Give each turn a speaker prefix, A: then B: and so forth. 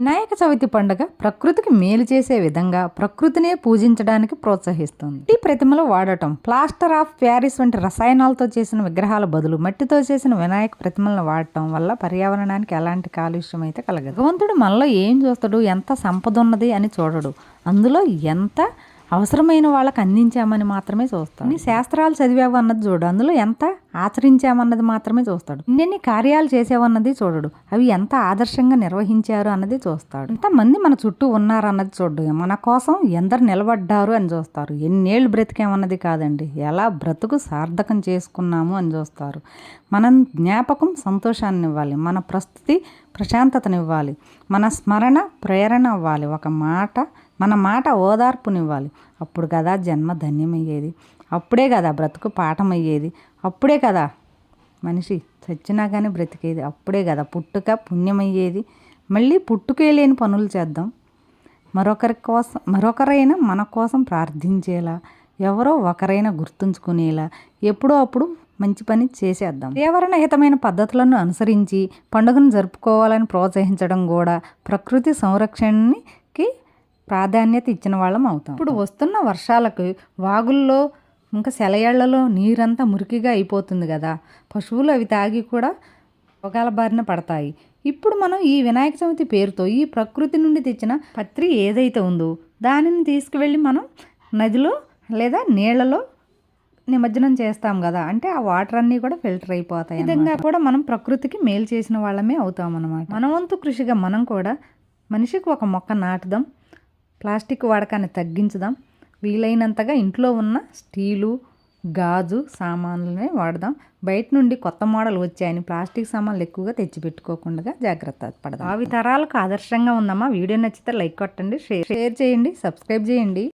A: వినాయక చవితి పండుగ ప్రకృతికి మేలు చేసే విధంగా ప్రకృతినే పూజించడానికి ప్రోత్సహిస్తుంది. ఈ ప్రతిమలు వాడటం ప్లాస్టర్ ఆఫ్ ప్యారిస్ వంటి రసాయనాలతో చేసిన విగ్రహాల బదులు మట్టితో చేసిన వినాయక ప్రతిమలను వాడటం వల్ల పర్యావరణానికి ఎలాంటి కాలుష్యం అయితే కలగదు. భగవంతుడు మనలో ఏం చూస్తాడు ఎంత సంపద ఉన్నది అని చూడడు. అందులో ఎంత అవసరమైన వాళ్ళకి అందించామని మాత్రమే చూస్తాం నీ శాస్త్రాలు చదివావు అన్నది చూడు అందులో ఎంత ఆచరించామన్నది మాత్రమే చూస్తాడు. ఇన్ని కార్యాలు చేసేవన్నది చూడడు. అవి ఎంత ఆదర్శంగా నిర్వహించారు అన్నది చూస్తాడు. ఎంతమంది మన చుట్టూ ఉన్నారు అన్నది చూడు మన కోసం ఎందరు నిలబడ్డారు అని చూస్తారు. ఎన్నేళ్ళు బ్రతికామన్నది కాదండి. ఎలా బ్రతుకు సార్థకం చేసుకున్నాము అని చూస్తారు. మనం జ్ఞాపకం సంతోషాన్ని ఇవ్వాలి మన ప్రస్తుతి ప్రశాంతతనివ్వాలి. మన స్మరణ ప్రేరణ అవ్వాలి. ఒక మాట మన మాట ఓదార్పునివ్వాలి. అప్పుడు కదా జన్మ ధన్యమయ్యేది. అప్పుడే కదా బ్రతుకు పాఠమయ్యేది. అప్పుడే కదా. మనిషి చచ్చినా కానీ బ్రతికేది అప్పుడే కదా. పుట్టుక పుణ్యమయ్యేది. మళ్ళీ పుట్టుకే లేని పనులు చేద్దాం. మరొకరి కోసం మరొకరైనా మన కోసం ప్రార్థించేలా ఎవరో ఒకరైనా గుర్తుంచుకునేలా ఎప్పుడో అప్పుడు మంచి పని చేసేద్దాం. పర్యావరణ హితమైన పద్ధతులను అనుసరించి పండుగను జరుపుకోవాలని ప్రోత్సహించడం కూడా ప్రకృతి సంరక్షణకి ప్రాధాన్యత ఇచ్చిన వాళ్ళం అవుతాం. ఇప్పుడు వస్తున్న వర్షాలకు వాగుల్లో ఇంకా సెలయేళ్ళలో నీరంతా మురికిగా అయిపోతుంది కదా. పశువులు అవి తాగి కూడా రోగాల బారిన పడతాయి. ఇప్పుడు మనం ఈ వినాయక చవితి పేరుతో ఈ ప్రకృతి నుండి తెచ్చిన పత్రి ఏదైతే ఉందో దానిని తీసుకువెళ్ళి మనం నదిలో లేదా నీళ్ళలో నిమజ్జనం చేస్తాం కదా. అంటే ఆ వాటర్ అన్నీ కూడా ఫిల్టర్ అయిపోతాయి విధంగా కూడా మనం ప్రకృతికి మేలు చేసిన వాళ్ళమే అవుతాం అన్నమాట. మన వంతు కృషిగా మనం కూడా మనిషికి ఒక మొక్క నాటుదాం ప్లాస్టిక్ వాడకాన్ని తగ్గించుదాం వీలైనంతగా ఇంట్లో ఉన్న స్టీలు గాజు సామాన్లనే వాడదాం. బయట నుండి కొత్త మోడల్ వచ్చాయని ప్లాస్టిక్ సామాన్లు ఎక్కువగా తెచ్చిపెట్టుకోకుండా జాగ్రత్త పడదాం. అవి తరాలకు ఆదర్శంగా ఉందమ్మా. వీడియో నచ్చితే లైక్ కొట్టండి షేర్ షేర్ చేయండి సబ్స్క్రైబ్ చేయండి.